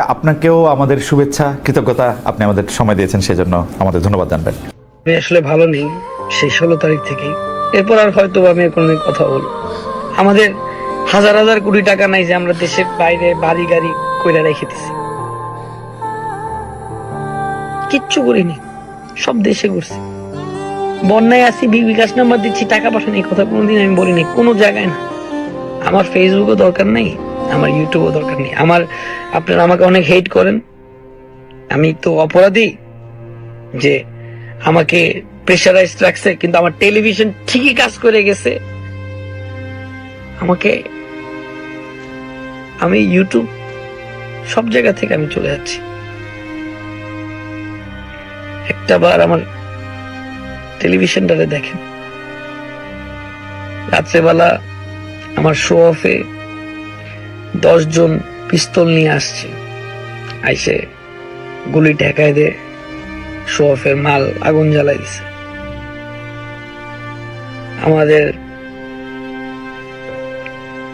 আপনাকেও আমাদের শুভেচ্ছা, কৃতজ্ঞতা আপনি আমাদের সময় দিয়েছেন, সেজন্য আমাদের ধন্যবাদ জানবেন। আমি আসলে ভালো নেই, সেই ষোলো তারিখ থেকেই। এরপর আর হয়তো আমি কোনোদিন কথা বলব আমাদের হাজার হাজার কোটি টাকা নাই যে আমরা দেশের বাইরে বাড়ি গাড়ি কইরা রেখে দিছি কিচ্ছু করিনি, সব দেশে ঘুরছি। বন্যায় বি- বিকাশ নাম্বার দিচ্ছি, টাকা পয়সা নেই কথা কোনোদিন আমি বলিনি, কোনো জায়গায় না। আমার ফেসবুকও দরকার নেই, আমার ইউটিউবও দরকার নেই। আমার, আপনারা আমাকে অনেক হেট করেন। আমি তো অপরাধী যে আমাকে প্রেশারাইজ রাখছে, কিন্তু আমার টেলিভিশন ঠিকই কাজ করে গেছে। আমাকে, আমি ইউটিউব সব জায়গা থেকে আমি চলে যাচ্ছি। একটা বার আমার টেলিভিশনটারে দেখেন। রাত্রেবেলা আমার শো অফে জন পিস্তল নিয়ে আসছে। আইসে গুলি ঠেকায় দে শো অফের মাল আগুন জ্বালাই দিছে। আমাদের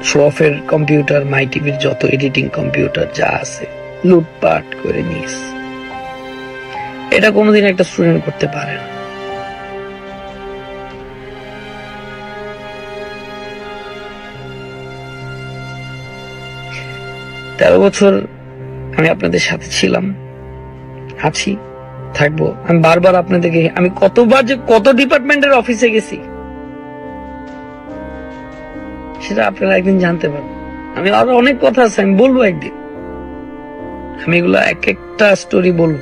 শো অফের কম্পিউটার মাই টিভির যত এডিটিং কম্পিউটার যা আছে, লুটপাট করে নিয়েছে। এটা কোনোদিন একটা স্টুডেন্ট করতে পারে না। তেরো বছর আমি আপনাদের সাথে ছিলাম, আছি, থাকব। আমি বারবার আপনাদেরকে, আমি কতবার যে কত ডিপার্টমেন্টের অফিসে গেছি, সেটা আপনারা একদিন জানতে পারবেন। আমি আরও অনেক কথা আছে, আমি বলব একদিন। আমি এগুলো এক একটা স্টোরি বলব।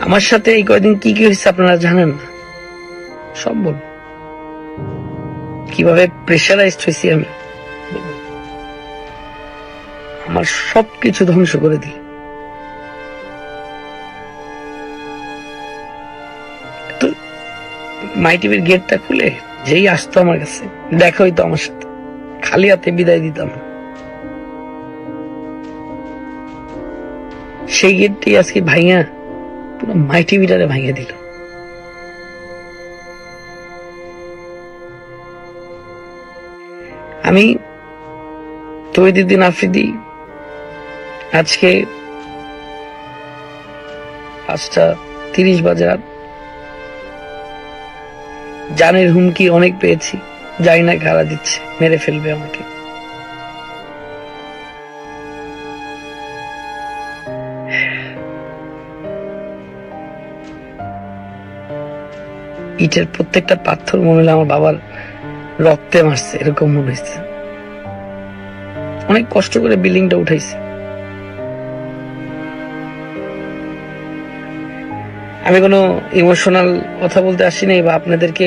আমার সাথে এই কয়দিন কি কি হয়েছে আপনারা জানেন না? সব বলব। কীভাবে প্রেশারাইজড হয়েছি আমি। আমার সবকিছু ধ্বংস করে দিল। তো মাই টিভির গেটটা খুলে যেই আসতো আমার কাছে, দেখা হইতো আমার সাথে। খালি হাতে বিদায় দিতাম। সেই গেটটি আজকে ভাইয়া পুরো মাই টিভিটারে ভাঙিয়ে দিল। আমি তৈদিন আফ্রিদি আজকে পাঁচটা তিরিশ বাজে রাত। জানের হুমকি অনেক পেয়েছি। জানি না কারা দিচ্ছে। মেরে ফেলবে আমাকে। ইটের প্রত্যেকটা পাথর মনে হলো আমার বাবার রক্তে মারছে, এরকম মনে হয়েছে। অনেক কষ্ট করে বিল্ডিংটা উঠাইছে। আমি কোনো ইমোশনাল কথা বলতে আসিনি বা আপনাদেরকে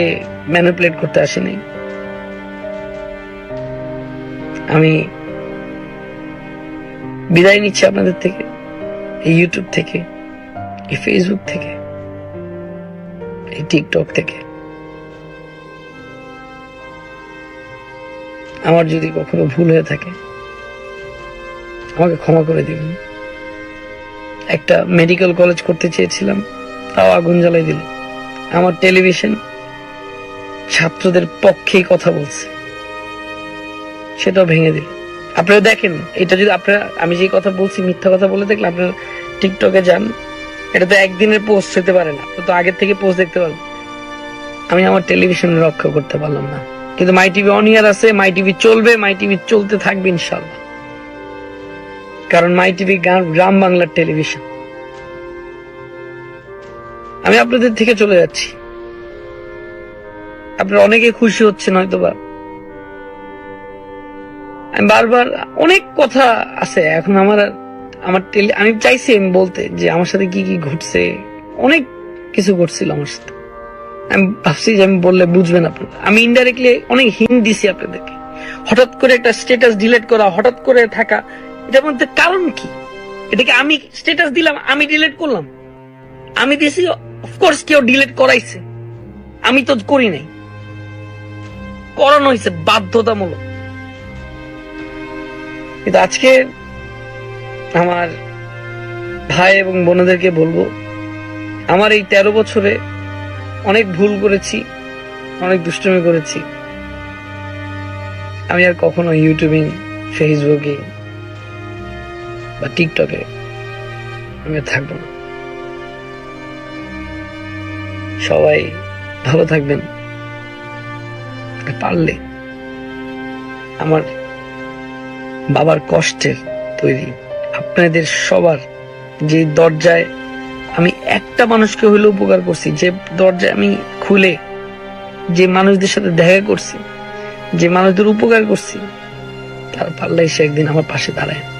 ম্যানিপুলেট করতে আসিনি। আমি বিদায় নিচ্ছি আপনাদের থেকে, এই ইউটিউব থেকে, এই ফেসবুক থেকে, এই টিকটক থেকে। আমার যদি কখনো ভুল হয়ে থাকে, আমাকে ক্ষমা করে দিবেন। একটা মেডিকেল কলেজ করতে চেয়েছিলাম। তাও আগুন জ্বালাই দিল। আমার টেলিভিশন ছাত্রদের পক্ষেই কথা বলছে। সেটাও ভেঙে দিল। আপনারা দেখেন, এটা যদি আপনারা, আমি যে কথা বলছি, মিথ্যা কথা বলে দেখলে আপনারা টিকটকে যান। এটা তো একদিনের পোস্ট হতে পারে না। তো আগের থেকে পোস্ট দেখতে পারবেন। আমি আমার টেলিভিশন রক্ষা করতে পারলাম না। কিন্তু মাই টিভি অন ইয়ার আছে, মাই টিভি চলবে, মাই টিভি চলতে থাকবে ইনশাল্লাহ কারণ মাই টিভি গ্রাম বাংলার টেলিভিশন। আমি আপনাদের থেকে চলে যাচ্ছি। আপনারা অনেকে খুশি হচ্ছেন হয়তো বা আমি বারবার অনেক কথা আছে, এখন আমার আমার টেলি, আমি চাইছি আমি বলতে যে আমার সাথে কি কি ঘটছে, অনেক কিছু ঘটছিল আমার সাথে। আমি ভাবছি যে আমি বললে বুঝবেন আপনারা। আমি ইনডাইরেক্টলি অনেক হিন্ট দিছি আপনাদেরকে। হঠাৎ করে একটা স্ট্যাটাস ডিলিট করা, হঠাৎ করে থাকা, এটার মধ্যে কারণ কি? এটাকে আমি স্ট্যাটাস দিলাম, আমি ডিলিট করলাম। আমি দিছি অফকোর্স কেউ ডিলিট করাইছে। আমি তো করি নাই। করানো হয়েছে বাধ্যতামূলক। কিন্তু আজকে আমার ভাই এবং বোনদেরকে বলব, আমার এই তেরো বছরে অনেক ভুল করেছি, অনেক দুষ্টুমি করেছি। আমি আর কখনো ইউটিউবিং, ফেসবুকে বা টিকটকে আমি থাকব না। সবাই ভালো থাকবেন। পারলে আমার বাবার কষ্টের তৈরি, আপনাদের সবার যে দরজায় আমি একটা মানুষকে হইলে উপকার করছি, যে দরজায় আমি খুলে যে মানুষদের সাথে দেখা করছি, যে মানুষদের উপকার করছি, তার পাল্লা সে একদিন আমার পাশে দাঁড়ায়।